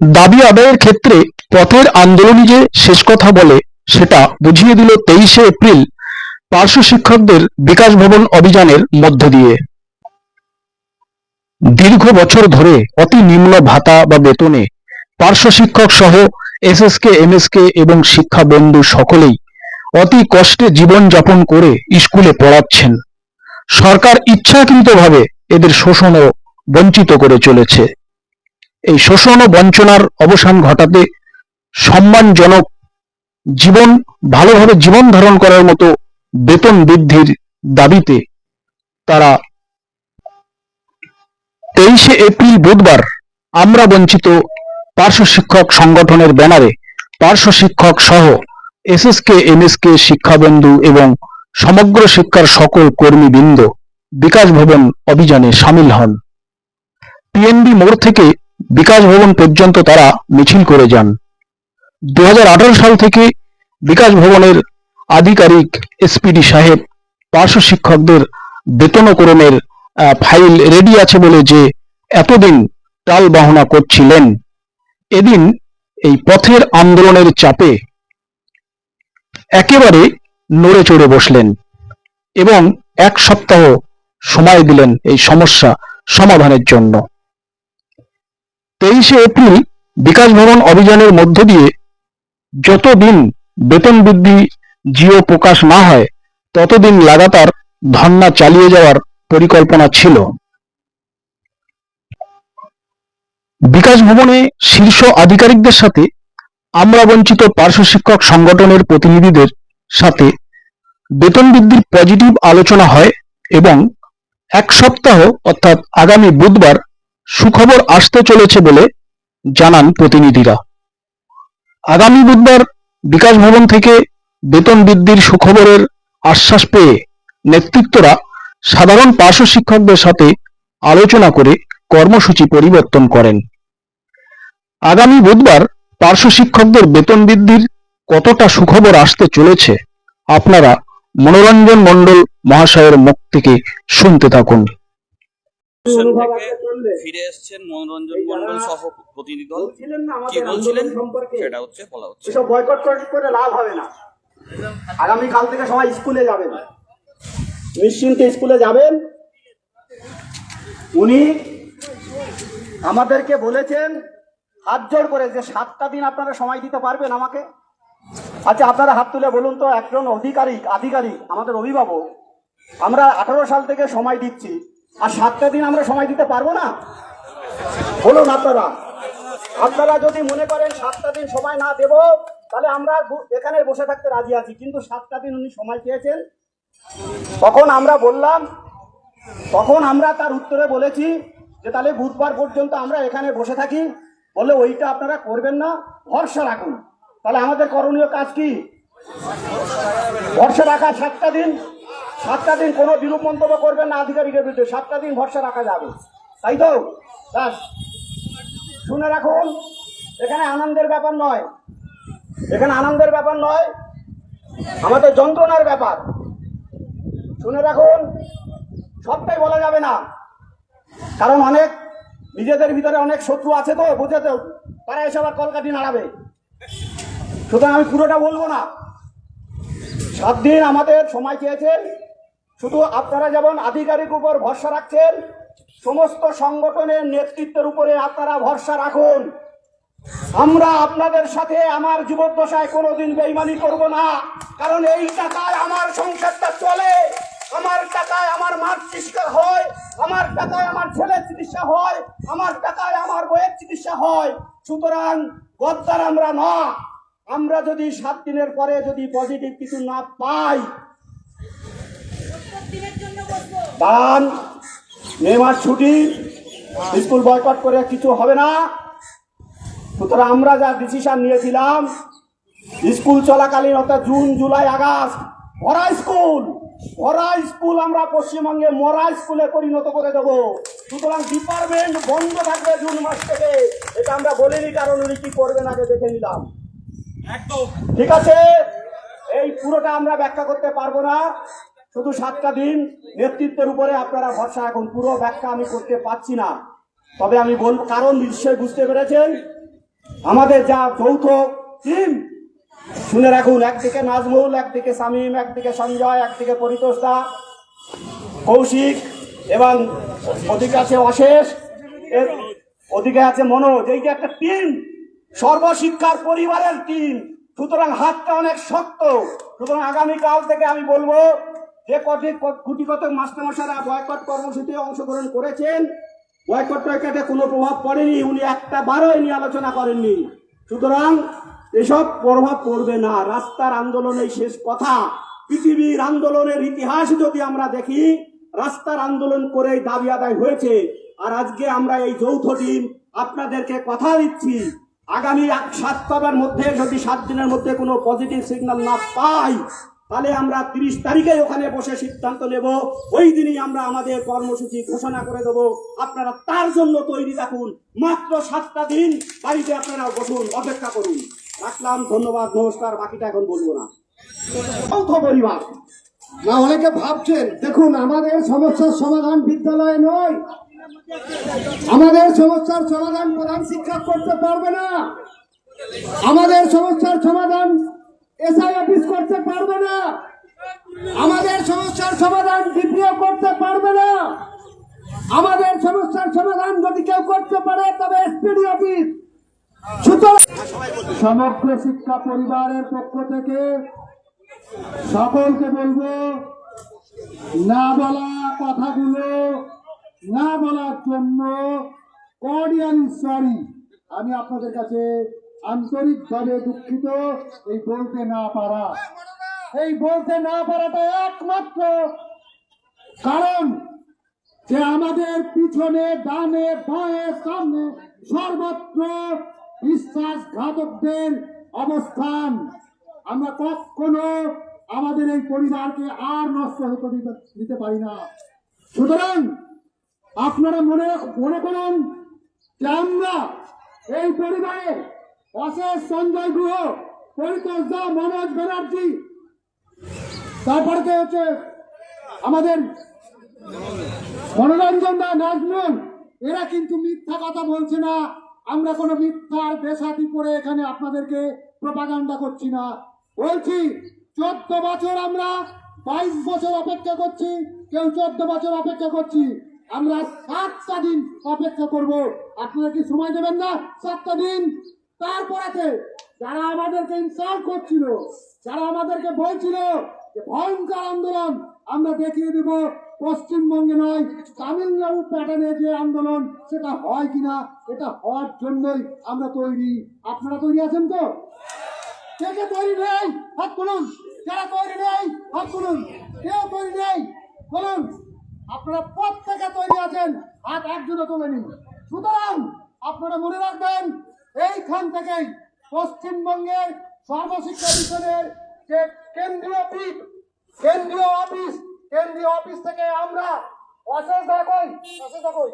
দাবি আদায়ের ক্ষেত্রে পথের আন্দোলনই যে শেষ কথা বলে, সেটা বুঝিয়ে দিল তেইশে এপ্রিল পার্শ্ব শিক্ষকদের বিকাশ ভবন অভিযানের মধ্য দিয়ে। দীর্ঘ বছর ধরে অতি নিম্ন ভাতা বা বেতনে পার্শ্ব শিক্ষক সহ এসএসকে, এমএসকে এবং শিক্ষা বন্ধু সকলেই অতি কষ্টে জীবন যাপন করে স্কুলে পড়াচ্ছেন। সরকার ইচ্ছাকৃতভাবে এদের শোষণ ও বঞ্চিত করে চলেছে। এই শোষণ ও বঞ্চনার অবসান ঘটাতে সম্মানজনক জীবন, ভালোভাবে জীবন ধারণ করার মতো বেতন বৃদ্ধির দাবিতে তারা তেইশে এপ্রিল বুধবার আমরা বঞ্চিত পার্শ্ব শিক্ষক সংগঠনের ব্যানারে পার্শ্ব শিক্ষক সহ এসএসকে, এমএসকে, শিক্ষাবন্ধু এবং সমগ্র শিক্ষার সকল কর্মীবৃন্দ বিকাশ ভবন অভিযানে সামিল হন। পিএনবি মোড় থেকে বিকাশ ভবন পর্যন্ত তারা মিছিল করে যান। দু হাজার আঠারো সাল থেকে বিকাশ ভবনের আধিকারিক এসপিডি সাহেব, পার্শ্ব শিক্ষকদের বেতনকরণের ফাইল রেডি আছে বলে যে এতদিন টাল বাহনা করছিলেন। এদিন এই পথের আন্দোলনের চাপে একেবারে নড়ে চড়ে বসলেন এবং এক সপ্তাহ সময় দিলেন এই সমস্যা সমাধানের জন্য। তেইশে এপ্রিল বিকাশ ভবন অভিযানের মধ্য দিয়ে যতদিন বেতন বৃদ্ধি জিও প্রকাশ না হয়, ততদিন লাগাতার ধর্ণা চালিয়ে যাওয়ার পরিকল্পনা ছিল। বিকাশ ভবনে শীর্ষ আধিকারিকদের সাথে আমরা বঞ্চিত পার্শ্ব শিক্ষক সংগঠনের প্রতিনিধিদের সাথে বেতন বৃদ্ধির পজিটিভ আলোচনা হয় এবং এক সপ্তাহ অর্থাৎ আগামী বুধবার সুখবর আসতে চলেছে বলে জানান প্রতিনিধিরা। আগামী বুধবার বিকাশ ভবন থেকে বেতন বৃদ্ধির সুখবরের আশ্বাস পেয়ে নেতৃত্বরা সাধারণ পার্শ্ব শিক্ষকদের সাথে আলোচনা করে কর্মসূচি পরিবর্তন করেন। আগামী বুধবার পার্শ্ব শিক্ষকদের বেতন বৃদ্ধির কতটা সুখবর আসতে চলেছে আপনারা মনোরঞ্জন মণ্ডল মহাশয়ের মুখ থেকে শুনতে থাকুন। ফিরে এসছেন মনোরঞ্জন মন্ডল সহ প্রতিনিধি দল। কি বলছিলেন? সেটা হচ্ছে বলা হচ্ছে। এসব বয়কট করে লাভ হবে না। আগামী কাল থেকে সবাই স্কুলে যাবেন। নিশ্চিন্তে স্কুলে যাবেন। উনি আমাদেরকে বলেছেন হাত জোড় করে যে সাতটা দিন আপনারা সময় দিতে পারবেন আমাকে। আচ্ছা আপনারা হাত তুলে বলুন তো একজন অধিকারিক আধিকারিক আমাদের অভিভাবক আমরা আঠারো সাল থেকে সময় দিচ্ছি। আর সাতটা দিন আমরা সময় দিতে পারব না? বলুন আপনারা। আপনারা যদি মনে করেন সাতটা দিন সময় না দেব, তাহলে আমরা এখানে বসে থাকতে রাজি আছি। কিন্তু সাতটা দিন উনি সময় চেয়েছেন। তখন আমরা বললাম, তখন আমরা তার উত্তরে বলেছি যে তাহলে বুধবার পর্যন্ত আমরা এখানে বসে থাকি। বলে ওইটা আপনারা করবেন না, ভরসা রাখুন। তাহলে আমাদের করণীয় কাজ কি? ভরসা রাখা সাতটা দিন। সাতটা দিন কোনো বিরূপ মন্তব্য করবেন না আধিকারিকের বিরুদ্ধে, সাতটা দিন ভরসা রাখা যাবে। তাই তো? ব্যাস। শুনে রাখুন, এখানে আনন্দের ব্যাপার নয়। এখানে আনন্দের ব্যাপার নয়, আমাদের যন্ত্রণার ব্যাপার। শুনে রাখুন, সবটাই বলা যাবে না। কারণ অনেক, নিজেদের ভিতরে অনেক শত্রু আছে তো বুঝে তো তারা এসে আবার কলকাতি নাড়াবে। সুতরাং আমি পুরোটা বলব না। সাত দিন আমাদের সময় চেয়েছেন শুধু আপনারা যেমন আধিকারিক উপর ভরসা রাখছেন, সমস্ত সংগঠনের নেতৃত্বের উপরে আপনারা ভরসা রাখুন। আমরা আপনাদের সাথে আমার জীবদ্দশায় কোনোদিন বেইমানি করব না, কারণ এই টাকায় আমার সংসারটা চলে, আমার টাকায় আমার মার চিকিৎসা হয়, আমার টাকায় আমার ছেলের চিকিৎসা হয়, আমার টাকায় আমার বইয়ের চিকিৎসা হয়। সুতরাং গদ্দার আমরা না, আমরা যদি সাত দিনের পরে যদি পজিটিভ কিছু না পাই দান মে মাস ছুটি স্কুল বয়কট করে কিছু হবে না। সুতরাং আমরা যা ডিসিশন নিয়েছিলাম স্কুল চলাকালীন অর্থাৎ জুন জুলাই আগস্ট ভরা স্কুল ভরা স্কুল আমরা পশ্চিমবঙ্গে মরা স্কুলে পরিণত করে দেব। সুতরাং ডিপার্টমেন্ট বন্ধ থাকবে জুন মাস থেকে। এটা আমরা বলিনি কারণ উনি কি করবেন আগে দেখে নিলাম। ঠিক আছে? এই পুরোটা আমরা ব্যাখ্যা করতে পারব না। শুধু সাতটা দিন নেতৃত্বের উপরে আপনারা ভরসা এখন পুরো ব্যাখ্যা আমি করতে পারছি না। তবে আমি বলব কারণ নিশ্চয়ই বুঝতে পেরেছেন। আমাদের যা যৌথ টিম, শুনে রাখুন, একদিকে নাজমুল, একদিকে সামিম একদিকে সঞ্জয়, একদিকে পরিতোষ দা, কৌশিক এবং ওদিকে আছে অশেষ ওদিকে আছে মনোজ। এই যে একটা টিম, সর্বশিক্ষার পরিবারের টিম, সুতরাং হাতটা অনেক শক্ত। সুতরাং আগামীকাল থেকে আমি বলব যে কটি কোটি কত মাস্টারমশাইরা বয়কট কর্মসূচিতে অংশগ্রহণ করেছেন বয়কট টয়কটে কোনো প্রভাব পড়েনি, উনি একটা বারো নিয়ে আলোচনা করেননি। সুতরাং এসব প্রভাব পড়বে না। রাস্তার আন্দোলনের শেষ কথা, পৃথিবীর আন্দোলনের ইতিহাস যদি আমরা দেখি, রাস্তার আন্দোলন করেই দাবি আদায় হয়েছে। আর আজকে আমরা এই যৌথ টিম আপনাদেরকে কথা দিচ্ছি, আগামী এক সপ্তাহের মধ্যে যদি সাত দিনের মধ্যে কোনো পজিটিভ সিগন্যাল না পাই তাহলে আমরা তিরিশ তারিখে ওখানে বসে সিদ্ধান্ত নেব। ওই দিনই আমরা আমাদের কর্মসূচি ঘোষণা করে দেব। আপনারা তার জন্য তৈরি থাকুন। মাত্র সাতটা দিন বাড়িতে আপনারা বসুন, অপেক্ষা করুন। রাখলাম, ধন্যবাদ, নমস্কার, বাকিটা এখন বলব না। পরিবার। না অনেকে ভাবছেন? দেখুন, আমাদের সমস্যার সমাধান বিদ্যালয়ে নয়। আমাদের সমস্যার সমাধান প্রধান শিক্ষক করতে পারবে না। আমাদের সমস্যার সমাধান এসআই অফিস করতে পারবে না। আমাদের সমস্যার সমাধান ডিপিও করতে পারবে না। আমাদের সমস্যার সমাধান যদি কেউ করতে পারে, তবে এসপিডি অফিস সমগ্র শিক্ষা পরিবারের পক্ষ থেকে সকলকে বলব, না বলা কথাগুলো, না বলার জন্য কর্ডিয়াল সরি আমি আপনাদের কাছে আন্তরিকভাবে দুঃখিত এই বলতে না পারা। এই বলতে না পারাটা একমাত্র কারণ যে আমাদের পিছনে, ডানে, বাঁয়ে, সামনে সর্বত্র বিশ্বাসঘাতকদের অবস্থান। আমরা কখনো আমাদের এই পরিবারকে আর নষ্ট হতে দিতে- পারি না। সুতরাং আপনারা মনে মনে করুন যে আমরা এই পরিবারে অশেষ সঞ্জয় গুহ, পরিতোষ দা, মনোজ ব্যানার্জি। তারপরে হচ্ছে আমাদের মনোরঞ্জন দা, নাজমুল। এরা কিন্তু মিথ্যা কথা বলছে না। আমরা কোনো মিথ্যার বেসাতি করে এখানে আপনাদেরকে প্রপাগান্ডা করছি না। বলছি, চোদ্দ বছর আমরা বাইশ বছর অপেক্ষা করছি, কেউ চোদ্দ বছর অপেক্ষা করছি। আমরা সাতটা দিন অপেক্ষা করব। আপনারা কি সময় দেবেন না? সাতটা দিন। তারপরেতে যারা আমাদেরকে ইনসাল্ট করছিল, যারা আমাদেরকে বলছিল যে ভয়ঙ্কর আন্দোলন, আমরা দেখিয়ে দেব, পশ্চিমবঙ্গে নয়, তামিলনাড়ু প্যাটার্নে যে আন্দোলন, সেটা হয় কিনা, এটা হওয়ার জন্যই আমরা তৈরি। আপনারা তৈরি আছেন তো? কে কে তৈরি নেই? হাত তুলুন। যারা তৈরি নেই, হাত তুলুন। কেউ তৈরি নেই, বলুন। আপনারা প্রত্যেকে তৈরি আছেন, হাত একজনে তুলে নিন সুতরাং আপনারা মনে রাখবেন এইখান থেকেই পশ্চিমবঙ্গের সর্বশিক্ষা মিশনের যে কেন্দ্রীয় পিঠ, কেন্দ্রীয় অফিস কেন্দ্রীয় অফিস থেকে আমরা অশেষ দেখই অশেষ দেখই